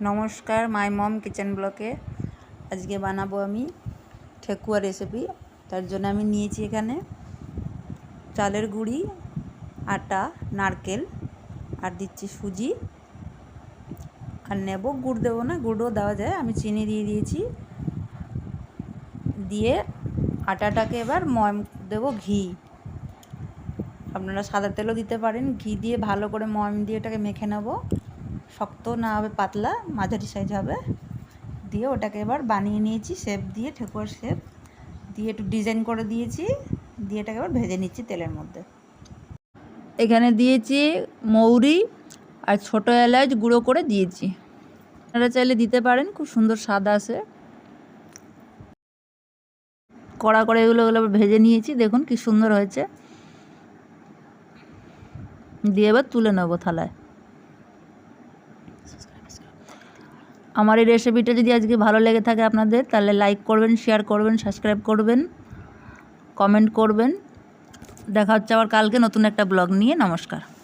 নমস্কার মাই মম কিচেন ব্লকে আজকে বানাবো আমি ঠেকুয়া রেসিপি তার জন্য আমি নিয়েছি এখানে চালের গুঁড়ি, আটা, নারকেল, আর দিচ্ছি সুজি। আর নেব, গুড় দেবো না, গুড়ও দেওয়া যায়। আমি চিনি দিয়ে দিয়েছি। দিয়ে আটাটাকে এবার ময়ম দেবো ঘি। আপনারা সাদা তেলও দিতে পারেন। ঘি দিয়ে ভালো করে ময়ম দিয়ে এটাকে মেখে নেব। শক্ত না হবে, পাতলা, মাঝারি সাইজ হবে। দিয়ে ওটাকে এবার বানিয়ে নিয়েছি শেপ দিয়ে, ঠেকুয়ার শেপ দিয়ে একটু ডিজাইন করে দিয়েছি, দিয়ে এটাকে এবার ভেজে নিচ্ছি তেলের মধ্যে। এখানে দিয়েছি মৌরি আর ছোটো এলাচ গুঁড়ো করে দিয়েছি। আপনারা চাইলে দিতে পারেন, খুব সুন্দর স্বাদ আসে কড়া করে এগুলো এগুলো ভেজে নিয়েছি, দেখুন কি সুন্দর হয়েছে। দিয়ে এবার তুলে নেব থালায়। আমার এই রেসিপিটা যদি আজকে ভালো লেগে থাকে আপনাদের, তাহলে লাইক করবেন শেয়ার করবেন সাবস্ক্রাইব করবেন কমেন্ট করবেন। দেখা হচ্ছে আবার কালকে নতুন একটা ব্লগ নিয়ে। নমস্কার।